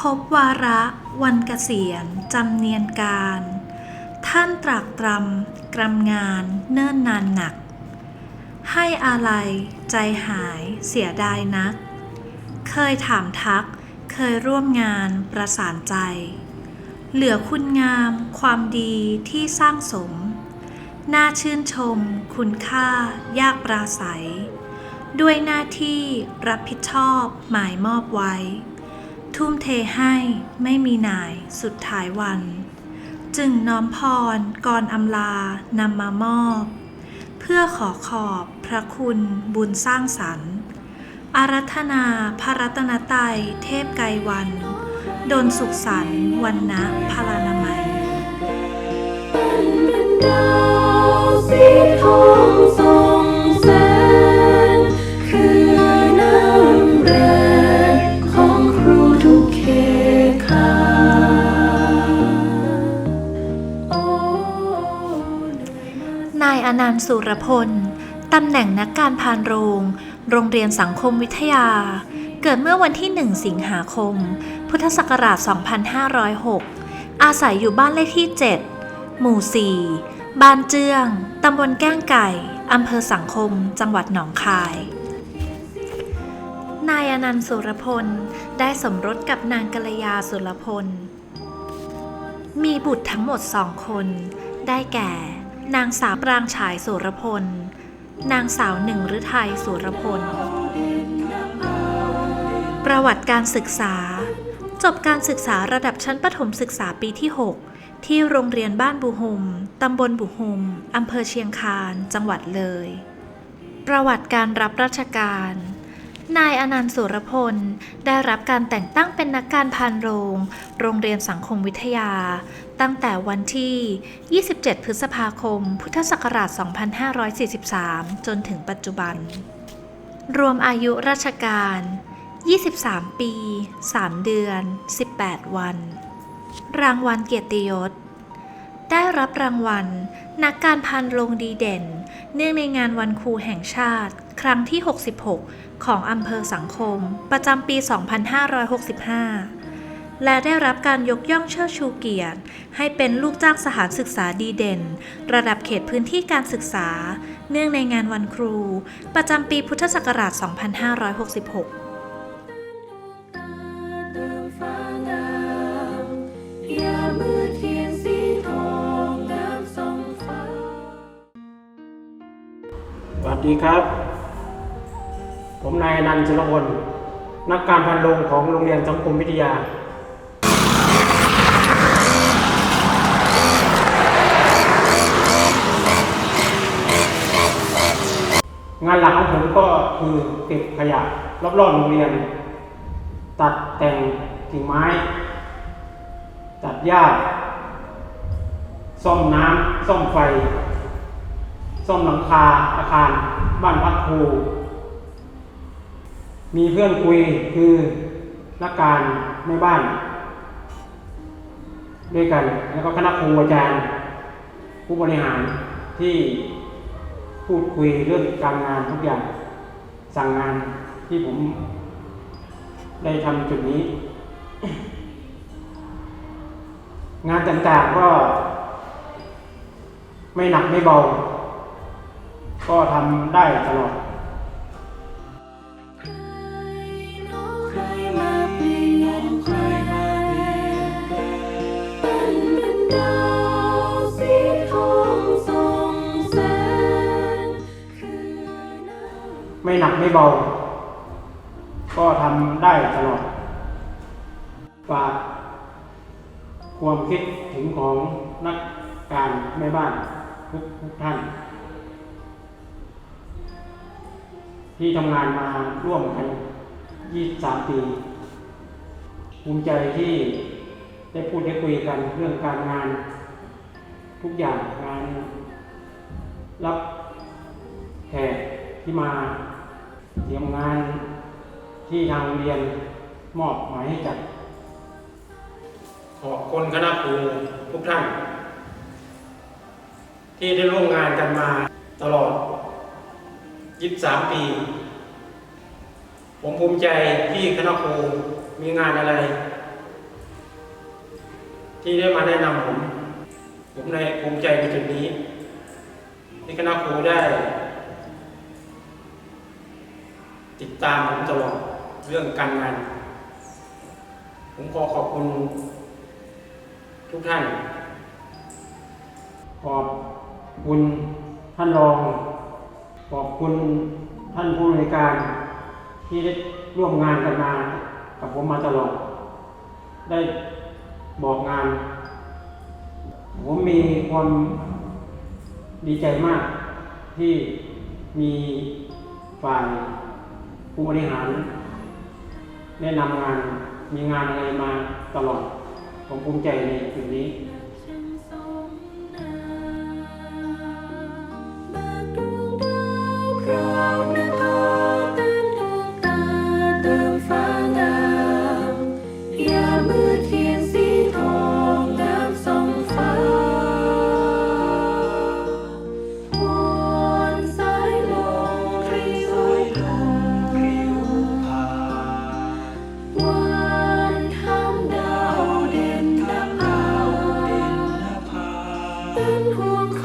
ครบวาระวันเกษียณจำเนียนการ ท่านตรากตรำกรำงานเนิ่นนานหนัก ให้อะไรใจหายเสียดายนัก เคยถามทักเคยร่วมงานประสานใจ เหลือคุณงามความดีที่สร้างสม น่าชื่นชมคุณค่ายากปราศัย ด้วยหน้าที่รับผิดชอบหมายมอบไว้ ทุ่มเทให้ไม่มีหน่ายสุดท้ายวัน จึงน้อมพรก่อนอำลานำมามอบ เพื่อขอขอบพระคุณบุญสร้างสรรค์อารัธนาพระรัตนตรัยเทพไกรวัน ดนสุขสันต์วันนะพลานามัยดาวสีทอง ต์สุรพล ตำแหน่งนักการพานโรง โรงเรียนสังคมวิทยา เกิดเมื่อวันที่ 1 สิงหาคม พุทธศักราช 2506 อาศัยอยู่บ้านเลขที่ 7 หมู่ 4 บ้านเจื้อง ตำบลแก้งไก่ อำเภอสังคม จังหวัดหนองคาย นายอนันต์สุรพล ได้สมรสกับนางกัลยาสุรพล มีบุตรทั้งหมดสองคน ได้แก่ นางสาวปรางฉายสุรพล นางสาวหนึ่งฤทัยสุรพล ประวัติการศึกษา จบการศึกษาระดับชั้นประถมศึกษาปีที่ 6 ที่โรงเรียนบ้านบุหุมตำบลบุหุมอำเภอเชียงคาน จังหวัดเลย ประวัติการรับราชการ นายอนันต์สุรพล ได้รับการแต่งตั้งเป็นนักการพานโรง โรงเรียนสังคมวิทยา ตั้งแต่วันที่ 27 พฤษภาคม พุทธศักราช 2543 จนถึงปัจจุบัน รวมอายุราชการ 23 ปี 3 เดือน 18 วัน รางวัลเกียรติยศ ได้รับรางวัล นักการพันโรงดีเด่น เนื่องในงานวันครูแห่งชาติ ครั้งที่ 66 ของอำเภอสังคม ประจำปี 2565 และได้รับการยกย่องเชิดชูเกียรติ ให้เป็นลูกจ้างสถานศึกษาดีเด่น ระดับเขตพื้นที่การศึกษา เนื่องในงานวันครู ประจำปีพุทธศักราช 2566สวัสดีครับ ผมนายอนันต์ชลพลนักการพันโรงของโรงเรียนสังคมวิทยา งานหลักของผมก็คือเก็บขยะรอบๆโรงเรียน ตัดแต่งกิ่งไม้ ตัดหญ้า ซ่อมน้ำ ซ่อมไฟ ซ่อมหลังคาอาคาร บ้านพักครู มีเพื่อนคุยคือนักการในบ้าน ด้วยกัน แล้วก็คณะครูอาจารย์ ผู้บริหารที่พูดคุยเรื่องการงานทุกอย่างสั่งงานที่ผมได้ทำจุดนี้ งานต่างๆก็ ไม่หนักไม่เบา ก็ทำได้ตลอด ไม่หนักไม่เบา ก็ทำได้ตลอดฝากความคิดถึงของนักการแม่บ้านทุกทุกท่าน ที่ทำงานมาร่วมกัน 23 ปี ภูมิใจที่ได้พูดได้คุยกันเรื่องการงาน ทุกอย่างงานรับแขกที่มา เตรียมงานที่ทางโรงเรียนมอบหมายให้จัดขอบคุณคณะครูทุกท่าน ที่ได้ร่วมงานกันมาตลอด 23 ปี ผมภูมิใจที่คณะครูมีงานอะไร ที่ได้มาแนะนำผม ผมในภูมิใจในจุดนี้ ที่คณะครูได้ ติดตามผมตลอดเรื่องการงาน ผมขอขอบคุณทุกท่าน ขอบคุณท่านรอง ขอบคุณท่านผู้บริการที่ได้ร่วมงานกันมากับผมมาตลอด ได้บอกงาน ผมมีความดีใจมากที่มีฝ่าย ผู้บริหารแนะนำงานมีงานอะไรมาตลอด ผมภูมิใจในจุดนี้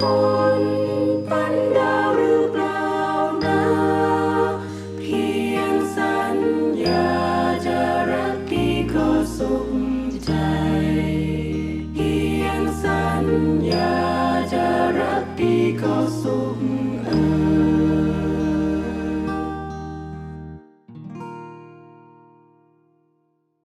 ห่